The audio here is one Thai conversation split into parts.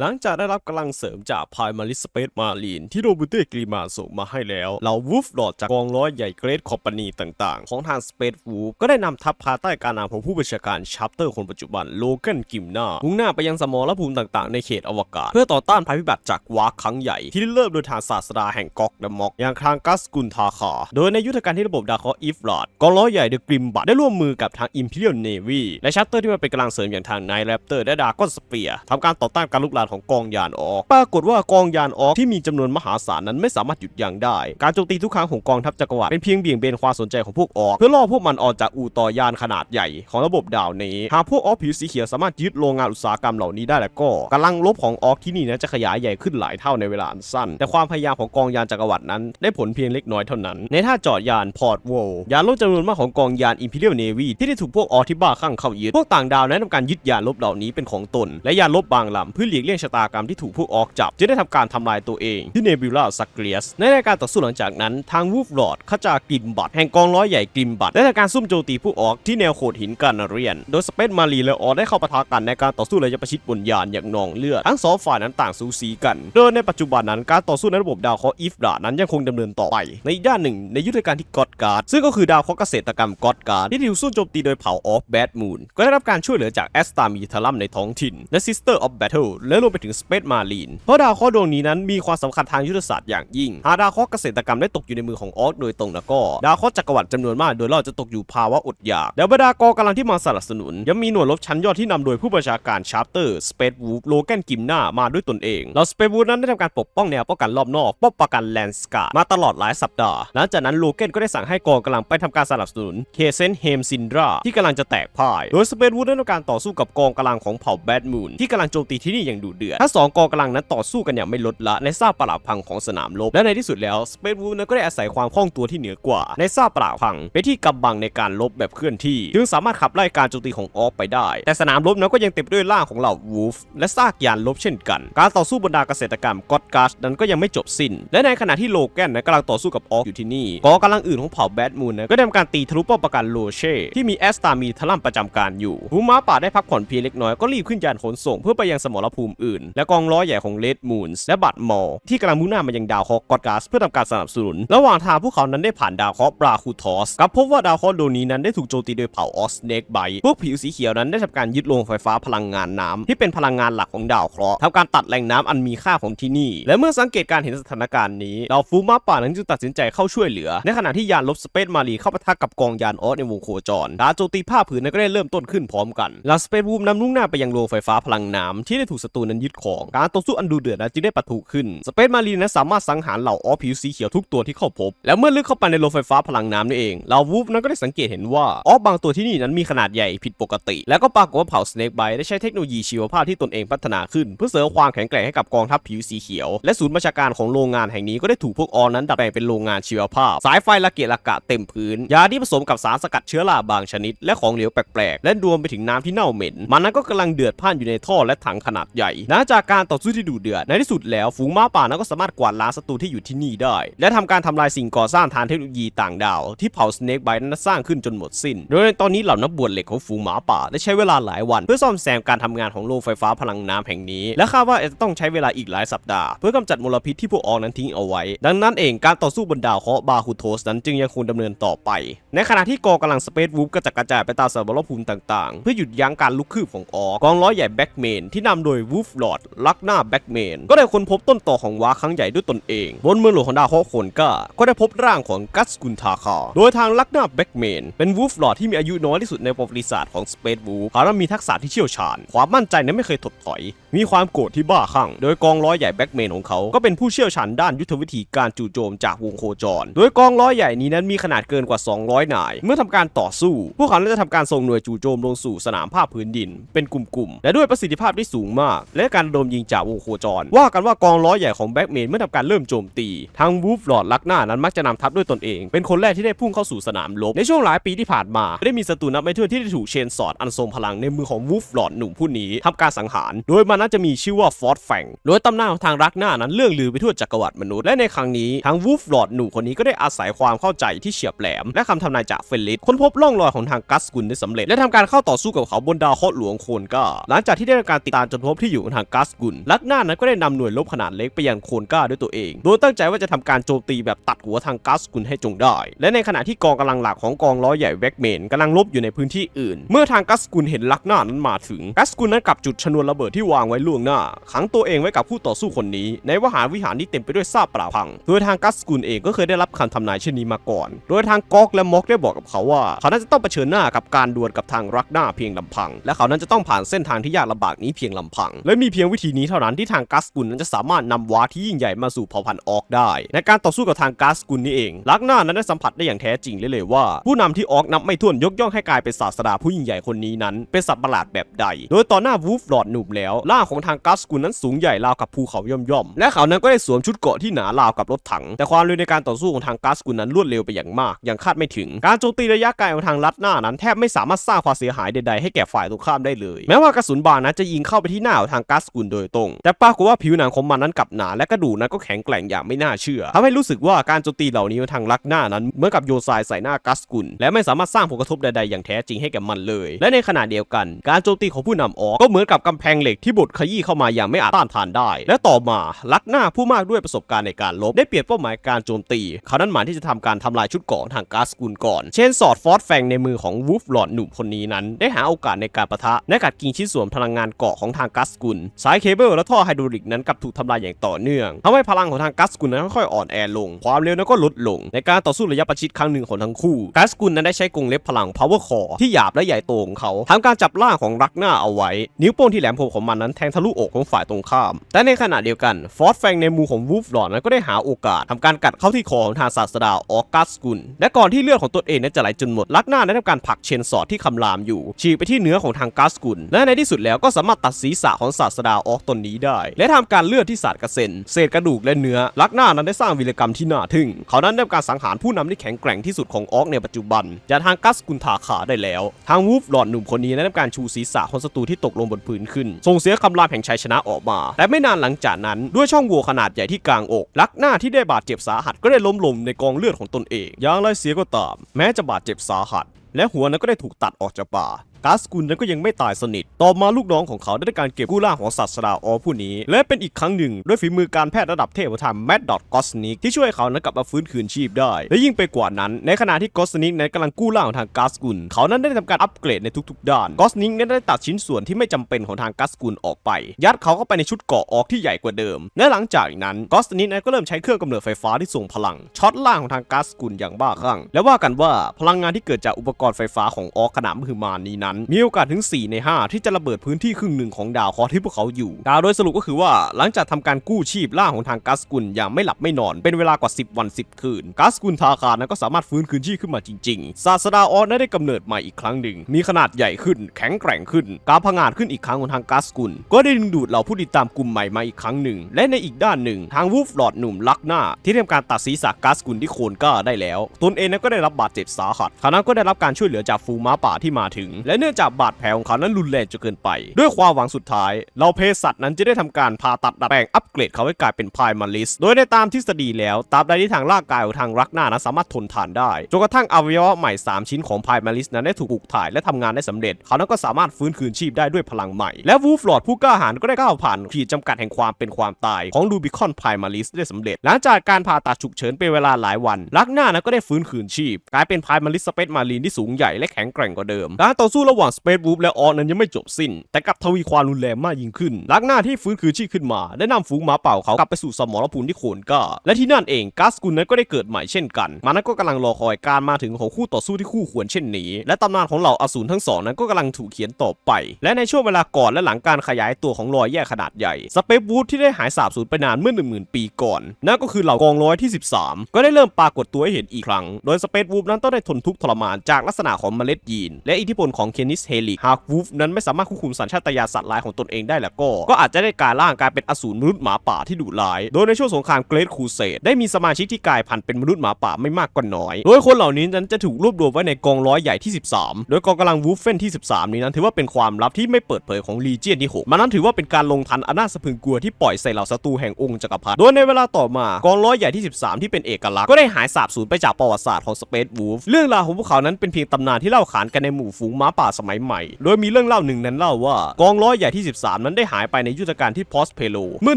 หลังจากได้รับกำลังเสริมจากพายมาริสเปซมาลีนที่โรบูเต้กรีมาส่งมาให้แล้วเหล่าวูฟหลอดจากกองร้อยใหญ่เกรดคอมพานีต่างๆ ของทางสเปซวูฟก็ได้นำทัพภายใต้การนำของผู้บัญชาการชัปเตอร์คนปัจจุบันโลเกนกิมนามุ่งหน้าไปยังสมรภูมิต่างๆ ในเขตอวกาศ เพื่อต่อต้านภัยพิบัติจากวาร์ครั้งใหญ่ที่เริ่มโดยทางศาสดาแห่งกอกดมอก อย่างทางกัสกุนทาคาโดยในยุทธการที่ระบบดาคออีฟลอดกองร้อยใหญ่เดอะกริมบัตได้ร่วมมือกับทางอิมพีเรียลเนวีและชัปเตอร์ที่มาเป็นกำลังเสริมอย่างทางไนแรปเตอร์และดากอนสเปียทำการต่อต้านการลุกลามของกองยานออก ปรากฏว่ากองยานออกที่มีจำนวนมหาศาลนั้นไม่สามารถหยุดยั้งได้ การโจมตีทุกครั้งของกองทัพจักรวรรดิเป็นเพียงเบี่ยงเบนความสนใจของพวกออก เพื่อล่อพวกมันออกจากอู่ต่อยานขนาดใหญ่ของระบบดาวนี้ หากพวกออกผิวสีเขียวสามารถยึดโรงงานอุตสาหกรรมเหล่านี้ได้แล้วก็กำลังลบของออกที่นี่นะจะขยายใหญ่ขึ้นหลายเท่าในเวลาอันสั้น แต่ความพยายามของกองยานจักรวรรดินั้น ได้ผลเพียงเล็กน้อยเท่านั้น ในท่าจอดยานพอร์ตโวยานลบจำนวนมากของกองยานอิมพีเรียลเนวีที่ได้ถูกพวกออกที่บ้าคลั่งเข้ายึดพวกต่างดาวนั้นทำการยึดยานลบเหล่านี้เป็นของตน และยานลบบางลำเพื่อหลีกเลี่ยงชะตากรรมที่ถูกพวกออกจับจึงได้ทำการทำลายตัวเองที่เนบิวลาซักเกลียสในรายการต่อสู้หลังจากนั้น ทางวูฟลอร์ดขจากริมบัตแห่งกองร้อยใหญ่กริมบัตได้ทำการซุ่มโจมตีผู้ออกที่แนวโขดหินกันนาเรียน โดยสเปซมารีและออได้เข้าปะทะกันในการต่อสู้ระยะประชิดบนยานอย่างนองเลือดทั้งสองฝ่ายนั้นต่างสูสีกัน โดยในปัจจุบันนั้นการต่อสู้ในระบบดาวเคราะห์อีฟดานั้นยังคงดำเนินต่อไป ในอีกด้านหนึ่งในยุทธการที่กอดการ์ดซึ่งก็คือดาวเคราะห์เกษตรกรรมกอดการ์ดที่ถูกสู้โจมตีโดยเผาออฟแบดมูนก็ได้รับการช่วยเหลือจากแอสตามีทารัมในท้องถิ่นและซิสเตอร์ออฟแบทเทิลและรวมไปถึงสเปซมารีนเพราะดาวเคราะห์ดวงนี้นั้นมีความสำคัญทางยุทธศาสตร์อย่างยิ่ง หากดาวเคราะห์เกษตรกรรมได้ตกอยู่ในมือของออสโดยตรงแล้วก็ดาวเคราะห์จักรวรรดิจำนวนมากโดยเราจะตกอยู่ภาวะอดอยากแล้วบรรดากองกำลังที่มาสนับสนุน ยังมีหน่วยรบชั้นยอดที่นำโดยผู้บัญชาการชาร์เตอร์สเปซวูฟโลแกนกิมหน้ามาด้วยตนเองเราสเปซวูฟนั้นได้ทำการปกป้องแนวป้องกันรอบนอกป้องกันแลนสกาดมาตลอดหลายสัปดาห์หลังจากนั้นโลแกนก็ได้สั่งให้กองกำลังไปทำการสนับสนุนเคเซนเฮมซินดราที่กำลังจะแตกพ่าย โดยสเปซวูฟได้ทำการต่อสู้กับกองกำลังของเผ่าแบดมูนที่กำลังโจมตีที่นี่อย่างดุเดือดทั้งสองกองกำลังนั้นต่อสู้กันอย่างไม่ลดละในซากปรักพังของสนามรบและในที่สุดแล้วสเปซวูฟนั้นก็ได้อาศัยความคล่องตัวที่เหนือกว่า ในซากปรักพังไปนที่กำบังในการลบแบบเคลื่อนที่ จึงสามารถขับไล่การโจมตีของออกไปได้ แต่สนามรบนั้นก็ยังเต็มด้วยร่างของเหล่าวูฟและซากยานลบเช่นกัน การต่อสู้บนดาวเกษตรกรรมกอดการ์ดนั้นก็ยังไม่จบสิ้น และในขณะที่โลแกนนั้นกำลังต่อสู้กับออกอยู่ที่นี่กองกำลังอื่นของเผ่าแบดมูนนั้นก็ได้ทำการตีทะลุป้อมปราการโลเช่ที่มีแอสตามีทลัมประจำการอยู่ผู้ม้าป่าได้พักผ่อนเพียงเล็กน้อยก็รีบขึ้นยานขนส่งเพื่อไปยังสมรภูมิอื่น และกองล้อใหญ่ของเลดมูนส์และบัตมอลที่กำลังมุ่งหน้ามายังดาวเคราะห์กอดการ์ดเพื่อทำการสนับสนุน ระหว่างทางพวกเขานั้นได้ผ่านดาวเคราะห์บราคูทอสกับพบว่าดาวเคราะห์ดวงนี้นั้นได้ถูกโจมตีโดยเผ่าออสเนกไบพวกผิวสีเขียวนั้นได้ทำการยึดโรงไฟฟ้าพลังงานน้ำที่เป็นพลังงานหลักของดาวเคราะห์ทำการตัดแหล่งน้ำอันมีค่าของที่นี่ และเมื่อสังเกตการเห็นสถานการณ์นี้ดาวฟูมาป่านั้นจึงตัดสินใจเข้าช่วยเหลือ ในขณะที่ยานลบสเปซมารีเข้าปะทะกับกองยานออสในวงโคจรการโจมตีภาผืนนั้นก็ได้เริ่มต้นขึ้นพร้อมกันลาสเปซบูมนำมุ่งหน้าไปยังโรงไฟฟ้าพลังน้ำที่ได้ถูกศัตรูนันยึดของ การต่อสู้อันดูเดือดนั้นจึงได้ปะทุขึ้น สเปซมารีนั้นสามารถสังหารเหล่าออสผิวสีเขียวทุกตัวที่เข้าพบ แล้วเมื่อลึกเข้าไปในโรงไฟฟ้าพลังน้ำนี่เองเหล่าวูฟนั้นก็ได้สังเกตเห็นว่าออฟบางตัวที่นี่นั้นมีขนาดใหญ่ผิดปกติ แล้วก็ปรากฏว่าเผ่าสเนกไบได้ใช้เทคโนโลยีชีวภาพที่ตนเองพัฒนาขึ้น เพื่อเสริมความแข็งแกร่งให้กับกองทัพผิวสีเขียว และศูนย์บัญชาการของโรงงานแห่งนี้ก็ได้ถูกพวกออนั้นดัดแปลงเป็นโรงงานชีวภาพ สายไฟระเกะระกะเต็มพื้น ยาที่ผสมกับสารสกัดเชื้อราบางชนิด และของเหลวแปลกๆ และรวมไปถึงน้ำที่เน่าเหม็น มันนั้นก็กำลังเดือดพ่านอยู่ในท่อและถังขนาดใหญ่หลังจากการต่อสู้ที่ดุเดือดในที่สุดแล้วฝูงม้าป่านั้นก็สามารถกวาดล้างศัตรูที่อยู่ที่นี่ได้ และทำการทำลายสิ่งก่อสร้างทางเทคโนโลยีต่างดาว ที่เผ่าสเนกไบนั้นสร้างขึ้นจนหมดสิ้น โดยในตอนนี้เหล่านักบวชเหล็กของฝูงหมาป่าได้ใช้เวลาหลายวัน เพื่อซ่อมแซมการทำงานของโรงไฟฟ้าพลังน้ำแห่งนี้ และคาดว่าจะต้องใช้เวลาอีกหลายสัปดาห์ เพื่อกำจัดมลพิษที่พวกออกนั้นทิ้งเอาไว้ ดังนั้นเองการต่อสู้บนดาวเคราะห์บาคูโทสนั้นจึงยังคงดำเนินต่อไป ในขณะที่กองกำลังสเปซวูฟกระจัดกระจายไปตามสมรภูมิต่างๆ เพื่อหยุดยั้งการลุกคืบของออกกองร้อยใหญ่แบ็กเมนที่นำโดยวูฟลอร์ดลักหน้าแบ็กเมนก็ได้ค้นพบต้นต่อของว้าครั้งใหญ่ด้วยตนเอง บนเมืองหลวงของดาวเคราะห์โคนก้า ก็ได้พบร่างของกัสกุนทาคา โดยทางลักหน้าแบ็กเมนเป็นวูฟลอร์ดที่มีอายุน้อยที่สุดในประวัติศาสตร์ของสเปซวูฟเขานั้นมีทักษะที่เชี่ยวชาญ ความมั่นใจนั้นไม่เคยถดถอย มีความโกรธที่บ้าคลั่งโดยกองร้อยใหญ่แบ็กเมนของเขาก็เป็นผู้เชี่ยวชาญด้านยุทธวิธีการจู่โจมจากวงโคจร โดยกองร้อยใหญ่นี้นั้นมีขนาดเกินกว่า 200 นาย เมื่อทำการต่อสู้ พวกเขาจะทำการส่งหน่วยจู่โจมลงสู่สนามภาคพื้นดิน เป็นกลุ่มๆและด้วยประสิทธิภาพที่สูงมากและการระดมยิงจากวงโคจร ว่ากันว่ากองร้อยใหญ่ของแบ็กเมนเมื่อทำการเริ่มโจมตี ทางวูฟหลอดลักหน้านั้นมักจะนำทัพด้วยตนเอง เป็นคนแรกที่ได้พุ่งเข้าสู่สนามรบในช่วงหลายปีที่ผ่านมาได้มีศัตรูนับไม่ถ้วนที่ได้ถูกเชนสอดอันทรงพลังในมือของวูฟหลอดหนุ่มผู้นี้ทำการสังหาร โดยมันนั้นจะมีชื่อว่าฟอร์ดแฟงโดยตำนานของทางรักหน้านั้นเรื่องลือไปทั่วจักรวรรดิมนุษย์และในครั้งนี้ทางวูฟหลอดหนุ่มคนนี้ก็ได้อาศัยความเข้าใจที่เฉียบแหลมและคำทำนายจากเฟลลิสค้นพบร่องรอยของทางกัสกุลได้สำเร็จและทำการเข้าต่อสู้กับเขาบนดาวเคราะห์หลวงโคนก้าหลังจากที่ได้รับการติดตามจนพบที่อยู่ของทางกัสกุลลักหน้านั้นก็ได้นำหน่วยรบขนาดเล็กไปยังโคนก้าด้วยตัวเอง โดยตั้งใจว่าจะทำการโจมตีแบบตัดหัวทางกัสกุลให้จงได้ และในขณะที่กองกำลังหลักของกองล้อใหญ่แว็กเมนกำลังลบอยู่ในพื้นที่อื่น เมื่อทางกัสกุลเห็นลักหน้านั้นมาถึง กัสกุลนั้นกลับจุดชนวนระเบิดที่วางไว้ล่วงหน้าขังตัวเองไว้กับผู้ต่อสู้คนนี้ ในวหารวิหารที่เต็มไปด้วยซากปราพัง โดยทางกัสกุลเองก็เคยได้รับคำทำนายเช่นนี้มาก่อน โดยทางก๊อกและม็อกได้บอกกับเขาว่า เขานั้นจะต้องเผชิญหน้ากับการดวลกับทางรักหน้าเพียงลำพัง และเขานั้นจะต้องผ่านเส้นทางที่ยากลำบากนี้เพียงลำพัง และมีเพียงวิธีนี้เท่านั้นที่ทางกัสกุลนั้นจะสามารถนำวาที่ยิ่งใหญ่มาสู่เผ่าพันธุ์ออกได้ ในการต่อสู้กับทางกัสกุลนี้เองรักหน้านั้นได้สัมผัสได้อย่างแท้จริงเลยเลยว่า ผู้นำที่ออกนับไม่ถ้วนยกย่องให้กลายเป็นศาสดาผู้ยิ่งใหญ่คนนี้นั้น เป็นสัตว์ประหลาดแบบใด โดยต่อหน้าวูฟหลอดหนุ่มแล้วล่างของทางกัสกุลนั้นสูงใหญ่ราวกับภูเขาย่อมย่อมๆและเขานั้นก็ได้สวมชุดเกราะที่หนาราวกับรถถัง แต่ความเร็วในการต่อสู้ของทางกัสกุลนั้นรวดเร็วไปอย่างมากอย่างคาดไม่ถึง การโจมตีระยะไกลของทางลัดหน้านั้นแทบไม่สามารถสร้างความเสียหายใดๆให้แก่ฝ่ายตรงข้ามได้เลย แม้ว่ากระสุนบานั้นจะยิงเข้าไปที่หน้าของทางกัสกุลโดยตรง แต่ปรากฏว่าผิวหนังของมันนั้นกลับหนาและกระดูกนั้นก็แข็งแกร่งอย่างไม่น่าเชื่อทำให้รู้สึกว่าการโจมตีเหล่านี้ทางลักหน้านั้นเหมือนกับโยนทรายใส่หน้ากัสกุลและไม่สามารถสร้างผลกระทบใดๆอย่างแท้จริงให้แก่มันเลย และในขณะเดียวกัน การโจมตีของผู้นำออกก็เหมือนกับกำแพงเหล็กที่บดขยี้เข้ามาอย่างไม่อาจต้านทานได้ และต่อมาลักหน้าผู้มากด้วยประสบการณ์ในการลบได้เปลี่ยนเป้าหมายการโจมตีเขานั้นหมายที่จะทำการทำลายชุดเกราะทางกัสกุลก่อน เช่นสอดฟอสแฟงในมือของวูฟหลอดหนุ่มคนนี้นั้น ได้หาโอกาสในการประทะและกัดกินชิ้นส่วนพลังงานเกราะของทางกัสกุลสายเคเบิลและท่อไฮดรอลิกนั้นกลับถูกทำลายอย่างต่อเนื่องทำให้พลังของทางกัสกุลนั้นค่อยๆอ่อนแอลง ความเร็วนั้นก็ลดลง ในการต่อสู้ระยะประชิดครั้งหนึ่งของทั้งคู่ กัสกุลนั้นได้ใช้กรงเล็บพลัง power core ที่หยาบและใหญ่โตของเขาทำการจับล่างของรักหน้าเอาไว้ นิ้วโป้งที่แหลมคมของมันนั้นแทงทะลุอกของฝ่ายตรงข้าม แต่ในขณะเดียวกันฟอสแฟงในมือของวูฟหลอดนั้นก็ได้หาโอกาสทำการกัดเข้าที่คอของทางศาสดาออกัสกุลและก่อนที่เลือดของตนเองนั้นจะไหลจนหมดลักหน้าได้ทำการผลักเชนสอดที่คำรามอยู่ฉีกไปที่เนื้อของทางกัสกุลและในที่สุดแล้วก็สามารถตัดศีรษะของศาสดาออกตนนี้ได้ และทำการเลือดที่สาดกระเซ็นเศษกระดูกและเนื้อลักหน้านั้นได้สร้างวีรกรรมที่น่าทึ่ง เขานั้นได้ทำการสังหารผู้นำที่แข็งแกร่งที่สุดของออกในปัจจุบันจากทางกัสกุลทาขาได้แล้ว ทางวูฟหลอดหนุ่มคนนี้ได้ทำการชูศีรษะของศัตรูที่ตกลงบนพื้นขึ้นส่งเสียคำรามแห่งชัยชนะออกมาแต่ไม่นานหลังจากนั้นด้วยช่องโหว่ขนาดใหญ่ที่กลางอก ลักหน้าที่ได้บาดเจ็บสาหัสก็ได้ล้มลงในกองเลือดของตนเองอย่างไรเสียก็ตาม แม้จะบาดเจ็บสาหัสและหัวนั้นก็ได้ถูกตัดออกจากป่า กาสกุลนั้นก็ยังไม่ตายสนิท ต่อมาลูกน้องของเขาได้ทำการเก็บกู้ร่าของศาสดาออผู้นี้ และเป็นอีกครั้งหนึ่งด้วยฝีมือการแพทย์ระดับเทพธรรมแมดดอทกอสนิกที่ช่วยเขานั้นกลับมาฟื้นคืนชีพได้ และยิ่งไปกว่านั้น ในขณะที่กอสนิกนั้นกำลังกู้ร่าของทางกาสกุล เขานั้นได้ทำการอัปเกรดในทุกๆ ด้านกอสนิกนั้นได้ตัดชิ้นส่วนที่ไม่จำเป็นของทางกาสกุลออกไป ยัดเขาเข้าไปในชุดเกราะออกที่ใหญ่กว่าเดิม และหลังจากนั้นกอสนิกนั้นก็เริ่มใช้เครื่องกำเนิดไฟฟ้าที่ส่งพลังช็อตล่างของทางกาสกุลอย่างบ้าคลั่งและว่ากันว่าพลังงานที่เกิดจากอุปกรณ์ไฟฟ้าของออกขนาดมหึมานี้นั้นมีโอกาสถึง 4 ใน 5 ที่จะระเบิดพื้นที่ครึ่งหนึ่งของดาวคราะห์ที่พวกเขาอยู่ดาวโดยสรุปก็คือว่าหลังจากทำการกู้ชีพล่าของทางกัสกุลอย่างไม่หลับไม่นอนเป็นเวลากว่า 10 วัน 10 คืนกัสกุลทาคานั้นก็สามารถฟื้นคืนชีพขึ้นมาจริงๆศาสดาออสได้กำเนิดใหม่อีกครั้งหนึ่ง มีขนาดใหญ่ขึ้น แข็งแกร่งขึ้น การพงาดขึ้นอีกครั้งของทางกัสกุล ก็ได้ดึงดูดเหล่าผู้ติดตามกลุ่มใหม่มาอีกครั้งหนึ่ง และในอีกด้านหนึ่ง ทางวูฟหลอดหนุ่มลักหน้า ที่ทำการตัดศีรษะกัสกุลที่โคนก้าได้แล้ว ตนเองนั้นก็ได้รับบาดเจ็บสาหัสขานั้นก็ได้รับการช่วยเหลือจากฟูม้าป่าที่มาถึง และนื่องจากบาดแผลของเขานั้นรุนแรงจนเกินไป ด้วยความหวังสุดท้าย เราเภสัชนั้นจะได้ทำการผ่าตัดดัดแปลงอัปเกรดเขาให้กลายเป็นพายมาลิส โดยในตามทฤษฎีแล้วตราบใดที่ทางร่างกายของทางรักหน้านั้นสามารถทนทานได้จนกระทั่งอวัยวะใหม่ 3 ชิ้นของพายมาลิสนั้นได้ถูกปลูกถ่ายและทำงานได้สำเร็จ เขานั้นก็สามารถฟื้นคืนชีพได้ด้วยพลังใหม่ และวูฟลอดผู้กล้าหาญก็ได้ก้าวผ่านขีดจำกัดแห่งความเป็นความตายของลูบิคอนพายมาลิสได้สำเร็จ หลังจากการผ่าตัดฉุกเฉินเป็นเวลาหลายวันรักหน้านั้นก็ได้ฟื้นคืนชีพ กลายเป็นพายมาลิสสเปซมารีนที่สูงใหญ่และแข็งแกร่งกว่าเดิมการต่อสู้ระหว่างสเปซวูฟและออนั้นยังไม่จบสิ้น แต่กลับทวีความรุนแรงมากยิ่งขึ้น ลักหน้าที่ฟื้นคืนชีพขึ้นมา ได้นำฝูงหมาเป่าเขากลับไปสู่สมรภูมิที่โคนก้าและที่นั่นเองกัสกุลนั้นก็ได้เกิดใหม่เช่นกัน มันนั้นก็กำลังรอคอยการมาถึงของคู่ต่อสู้ที่คู่ควรเช่นนี้ และตำนานของเหล่าอสูรทั้งสองนั้นก็กำลังถูกเขียนต่อไป และในช่วงเวลาก่อนและหลังการขยายตัวของรอยแยกขนาดใหญ่สเปซวูดที่ได้หายสาบสูญไปนานเมื่อ 10,000 ปีก่อน นั่นก็คือเหล่ากองร้อยที่ 13 ก็ได้เริ่มปรากฏตัวให้เห็นอีกครั้ง โดยสเปซวูฟนั้นต้องได้ทนทุกข์ทรมานจากลักษณะของเมล็ดยีน และอิทธิพลของเคนสเฮลิกหากวูฟนั้นไม่สามารถควบคุมสัญชาตญาณสัตว์ร้ายของตนเองได้แล้วก็ ก็อาจจะได้กลายร่างกลายเป็นอสูรมนุษย์หมาป่าที่ดุร้าย โดยในช่วงสงครามเกรทคูเสดได้มีสมาชิกที่กลายพันธุ์เป็นมนุษย์หมาป่าไม่มากก็น้อย โดยคนเหล่านี้นั้นจะถูกรวบรวมไว้ในกองร้อยใหญ่ที่ 13 โดยกองกำลังวูฟเฟนที่ 13 นี้นั้นถือว่าเป็นความลับที่ไม่เปิดเผยของลีเจียนที่6มันนั้นถือว่าเป็นการลงทันอนาสะพึงกลัวที่ปล่อยใส่เหล่าศัตรูแห่งองค์จักรพรรดิโดยในเวลาต่อมากองร้อยใหญ่ที่ 13 ที่เป็นเอกลักษณ์ก็ได้หายสาบสูญไปจากประวัติศาสตร์ของสเปซวูฟเรื่องราวของพวกเขานั้นเป็นเพียงตำนานที่เล่าขานกันในหมู่ฝูงม้าป่าป่าสมัยใหม่ โดยมีเรื่องเล่าหนึ่งนั้นเล่าว่ากองร้อยใหญ่ที่ 13 นั้นได้หายไปในยุทธการที่พอสเพโลเมื่อ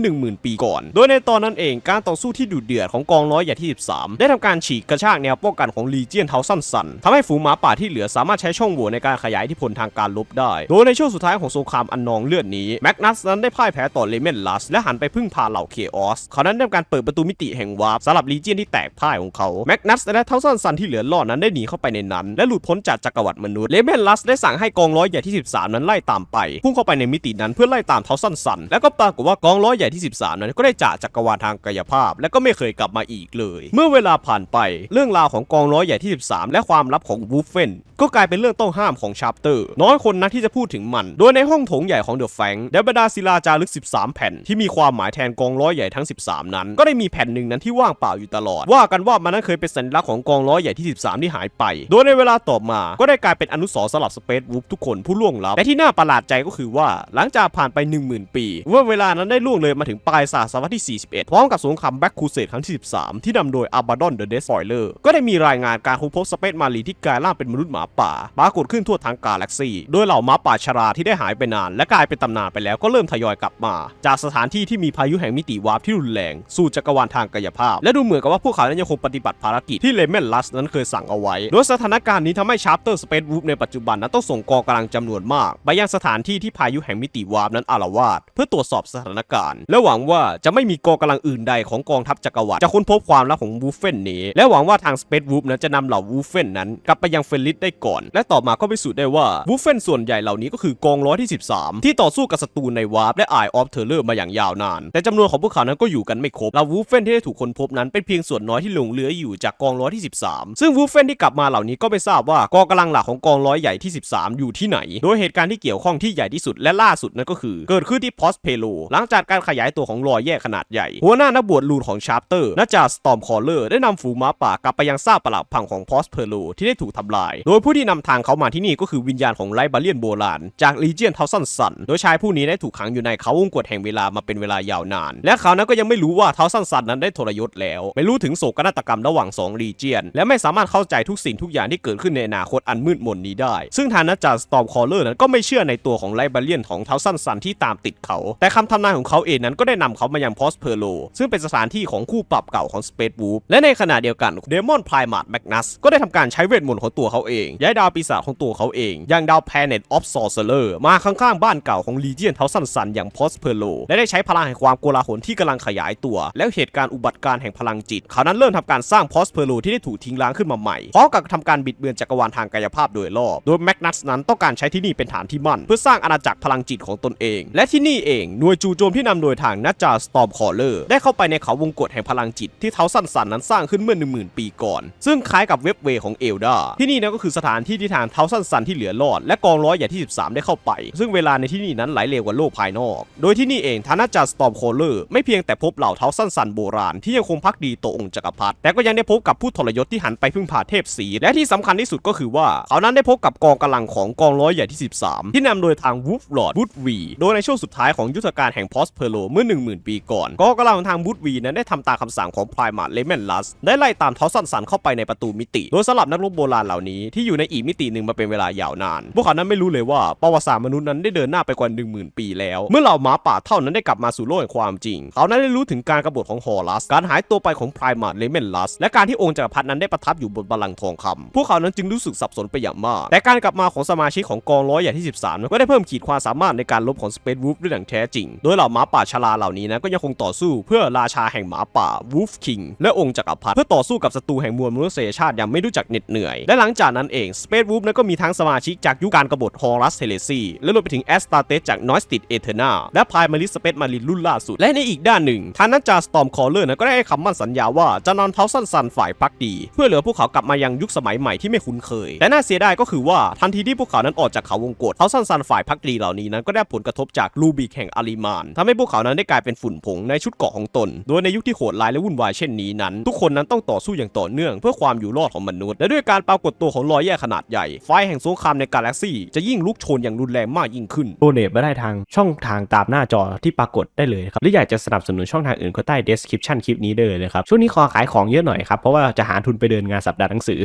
10,000 ปีก่อน โดยในตอนนั้นเองการต่อสู้ที่ดุเดือดของกองร้อยใหญ่ที่ 13 ได้ทำการฉีกกระชากแนวป้องกันของลีเจียนเทาสั้นสันทำให้ฝูงหมาป่าที่เหลือสามารถใช้ช่องโหว่ในการขยายอิทธิพลทางการลบได้ โดยในช่วงสุดท้ายของสงครามอันนองเลือดนี้แมกนัสนั้นได้พ่ายแพ้ต่อเลเมนลัสและหันไปพึ่งพาเหล่าเคออสเขานั้นได้ทำการเปิดประตูมิติแห่งวาร์ปสำหรับลีเจียนที่แตกพ่ายของเขาแมกนัสและเทาสั้นสันที่เหลือรอดนั้นได้หนีเข้าไปในนั้น และหลุดพ้นจากจักรวรรดิมนุษย์เลเมนลัสได้สั่งให้กองร้อยใหญ่ที่ 13 นั้นไล่ตามไปพุ่งเข้าไปในมิตินั้นเพื่อไล่ตามเท้าสั้นสันและก็ปรากฏว่ากองร้อยใหญ่ที่ 13 นั้นก็ได้จากจักรวาลทางกายภาพ และก็ไม่เคยกลับมาอีกเลย เมื่อเวลาผ่านไปเรื่องราวของกองร้อยใหญ่ที่ 13 และความลับของวูฟเฟนก็กลายเป็นเรื่องต้องห้ามของชาร์เตอร์ น้อยคนนักที่จะพูดถึงมัน โดยในห้องโถงใหญ่ของเดอะแฟงได้บรรดาศิลาจารึก 13 แผ่นที่มีความหมายแทนกองร้อยใหญ่ทั้ง 13 นั้น ก็ได้มีแผ่นหนึ่งนั้นที่ว่างเปล่าอยู่ตลอด ว่ากันว่ามันนั้นเคยเป็นสัญลักษณ์ของกองร้อยใหญ่ที่ 13 ที่หายไป โดยในเวลาต่อมาก็ได้กลายเป็นอนุสรณ์สำหรับสเปซวูฟทุกคนผู้ล่วงลับแต่ที่น่าประหลาดใจก็คือว่าหลังจากผ่านไป 10,000 ปีเมื่อเวลานั้นได้ล่วงเลยมาถึงปลายศตวรรษที่ 41 พร้อมกับสงครามแบ็คคูเซตครั้งที่ 13 ที่นำโดยอาบาดอนเดอะเดสฟอยเลอร์ก็ได้มีรายงานการค้นพบสเปซมารีที่กลายร่างเป็นมนุษย์หมาป่าปรากฏขึ้นทั่วทั้งกาแล็กซีโดยเหล่าหมาป่าชราที่ได้หายไปนาน และกลายเป็นตำนานไปแล้วก็เริ่มทยอยกลับมา จากสถานที่ที่มีพายุแห่งมิติวาร์ปที่รุนแรงสู่จักรวาลทางกายภาพ และดูเหมือนกับว่าพวกเขานั้นยังคงปฏิบัติภารกิจที่เลเมนลัสนั้นเคยสั่งเอาไว้โดยสถานการณ์นี้ทำให้ชาร์เตอร์สเปซวูฟในปัจจุบันนั้นต้องส่งกองกำลังจำนวนมากไปยังสถานที่ที่พายุแห่งมิติวาร์ปนั้นอาลวาดเพื่อตรวจสอบสถานการณ์ และหวังว่าจะไม่มีกองกำลังอื่นใดของกองทัพจักรวรรดิจะค้นพบความลับของวูเฟนนี้ และหวังว่าทางสเปซวูฟนั้นจะนำเหล่าวูเฟนนั้นกลับไปยังเฟลิสได้ก่อน และต่อมาก็พิสูจน์ได้ว่าวูเฟนส่วนใหญ่เหล่านี้ก็คือกองร้อยที่ 13 ที่ต่อสู้กับศัตรูในวาร์ปและ Eye of Terror มาอย่างยาวนาน แต่จำนวนของพวกเขานั้นก็อยู่กันไม่ครบเหล่าวูเฟนที่ได้ถูกค้นพบนั้นเป็นเพียงส่วนน้อยที่หลงเหลืออยู่จากกองร้อยที่ 13 ซึ่งวูเฟนที่กลับมาเหล่านี้ก็ไม่ทราบว่ากองกำลังหลักของกองร้อยใหญ่ที่13 อยู่ที่ไหน โดยเหตุการณ์ที่เกี่ยวข้องที่ใหญ่ที่สุดและล่าสุดนั่นก็คือ เกิดขึ้นที่พอสเพโลหลังจากการขยายตัวของรอยแยกขนาดใหญ่ หัวหน้านักบวชลูนของชาร์เตอร์นาจาสตอมคอลเลอร์ได้นำฝูงม้าป่ากลับไปยังซากปรักพังของพอสเพโลที่ได้ถูกทำลาย โดยผู้ที่นำทางเขามาที่นี่ก็คือวิญญาณของไลบาเลียนโบราณจากลีเจียนเทาสันสันโดยชายผู้นี้ได้ถูกขังอยู่ในเขาวงกฏแห่งเวลามาเป็นเวลายาวนาน และเขานั้นก็ยังไม่รู้ว่าเทาสันสันนั้นได้ทรยศแล้ว ไม่รู้ถึงโศกนาฏกรรมระหว่างสองลีเจียน และไม่สามารถเข้าใจทุกสิ่งทุกอย่างที่เกิดขึ้นในอนาคตอันมืดมนนี้ได้ ซึ่งทานักจารสตอมคอเลอร์นั้นก็ไม่เชื่อในตัวของไลบาเลียนของเทาสันสันที่ตามติดเขา แต่คำทำนายของเขาเองนั้นก็ได้นำเขามายังพอสเพโลซึ่งเป็นสถานที่ของคู่ปรับเก่าของสเปซวูฟและในขณะเดียวกันเดมอนพรายมาร์แมกนัสก็ได้ทำการใช้เวทมนต์ของตัวเขาเองย้ายดาวปีศาจของตัวเขาเองอย่างดาว Planet of Sorcerer มาข้างๆบ้านเก่าของลีเจียนเทาสันสันอย่างพอสเพโลและได้ใช้พลังแห่งความโกลาหลที่กำลังขยายตัว แล้วเหตุการณ์อุบัติการแห่งพลังจิต เขานั้นเริ่มทำการสร้างพอสเพโลที่ได้ถูกทิ้งล้างขึ้นมาใหม่พร้อมกับทำการบิดเบือนจักรวาลทางกายภาพโดยรอบโดยแมกนสนั้นต้องการใช้ที่นี่เป็นฐานที่มั่น เพื่อสร้างอาณาจักรพลังจิตของตนเอง และที่นี่เองหน่วยจู่โจมที่นำโดยทางนัจจาสตอมคอเลอร์ได้เข้าไปในเขาวงกฏแห่งพลังจิตที่เท้าสั้นสันนั้นสร้างขึ้นเมื่อ 10,000 ปีก่อน ซึ่งคล้ายกับเว็บเวย์ของเอลดาที่นี่นั่นก็คือสถานที่ที่ทางเท้าสั้นสันที่เหลือรอดและกองร้อยใหญ่ที่ 13 ได้เข้าไป ซึ่งเวลาในที่นี่นั้นไหลเร็วกว่าโลกภายนอก โดยที่นี่เองทานาจาสตอมคอเลอร์ไม่เพียงแต่พบเหล่าเท้าสั้นสันโบราณที่ยังคงพักดีต่อองค์จักรพรรดิแต่ก็ยังได้พบกับผู้ทรยศที่หันไปพึ่งพาเทพสีและที่สำคัญที่สุดก็คือว่าเขานั้นได้พบกับกองกำลังของกองร้อยใหญ่ที่ 13 ที่นำโดยทางวูฟลอร์ดวูดวีโดยในช่วงสุดท้ายของยุทธการแห่งพอสเพโลเมื่อ 10,000 ปีก่อนกองกำลังของทางวูดวีนั้นได้ทำตามคำสั่งของพรายมาร์เลเมนลัสได้ไล่ตามท้าสั้นสันเข้าไปในประตูมิติ โดยสลับนักรบโบราณเหล่านี้ที่อยู่ในอีกมิติหนึ่งมาเป็นเวลายาวนาน พวกเขานั้นไม่รู้เลยว่าประวัติศาสตร์มนุษย์นั้นได้เดินหน้าไปกว่า 10,000 ปีแล้ว เมื่อเหล่าหมาป่าเท่านั้นได้กลับมาสู่โลกแห่งความจริง เขานั้นได้รู้ถึงการกบฏของฮอรัส การหายตัวไปของพรายมาร์เลเมนลัส และการที่องค์จักรพรรดินั้นได้ประทับอยู่บนบัลลังก์ทองคำพวกเขานั้นจึงรู้สึกสับสนไปอย่างมาก แต่การกลับมาของสมาชิกของกองร้อยใหญ่ที่ 13 ก็ได้เพิ่มขีดความสามารถในการลบของสเปซวูฟด้วยอย่างแท้จริง โดยเหล่าหมาป่าชราเหล่านี้นะก็ยังคงต่อสู้เพื่อราชาแห่งหมาป่าวูฟคิงและองค์จักรพรรดิเพื่อต่อสู้กับศัตรูแห่งมวลมนุษยชาติอย่างไม่รู้จักเหน็ดเหนื่อย และหลังจากนั้นเองสเปซวูฟนั้นก็มีทั้งสมาชิกจากยุคการกบฏฮอรัสเทเลซีและรวมไปถึงแอสตาเตสจากนอยสติดเอเทอร์นาและพายมาริสเปซมารินรุ่นล่าสุด และในอีกด้านหนึ่งทางนักจาสตอมคอลเลอร์นั้นก็ได้ให้คำมั่นสัญญาว่าจะนำเท้าสั้นสันฝ่ายพักดี เพื่อเหลือพวกเขากลับมายังยุคสมัยใหม่ที่ไม่คุ้นเคย แต่น่าเสียดายก็คือว่าทันทีที่พวกเขานั้นออกจากเขาวงกฏเท้าสั้นสันฝ่ายพักดีเหล่านี้นั้นก็ได้ผลกระทบจากลูบิกแห่งอาริมานทำให้พวกเขานั้นได้กลายเป็นฝุ่นผงในชุดเกาะของตน โดยในยุคที่โหดร้ายและวุ่นวายเช่นนี้นั้น ทุกคนนั้นต้องต่อสู้อย่างต่อเนื่อง เพื่อความอยู่รอดของมนุษย์และด้วยการปรากฏตัวของรอยแยกขนาดใหญ่ ไฟแห่งสงครามในกาแล็กซี่จะยิ่งลุกโชนอย่างรุนแรงมากยิ่งขึ้นโดเนทมาได้ทางช่องทางตามหน้าจอที่ปรากฏได้เลยครับหรืออยากจะสนับสนุนช่องทางอื่นก็ใต้ description คลิปนี้เลยนะครับช่วงนี้ขอขายของเยอะหน่อยครับเพราะว่าจะหาทุนไปเดินงานสัปดาห์หนังสือ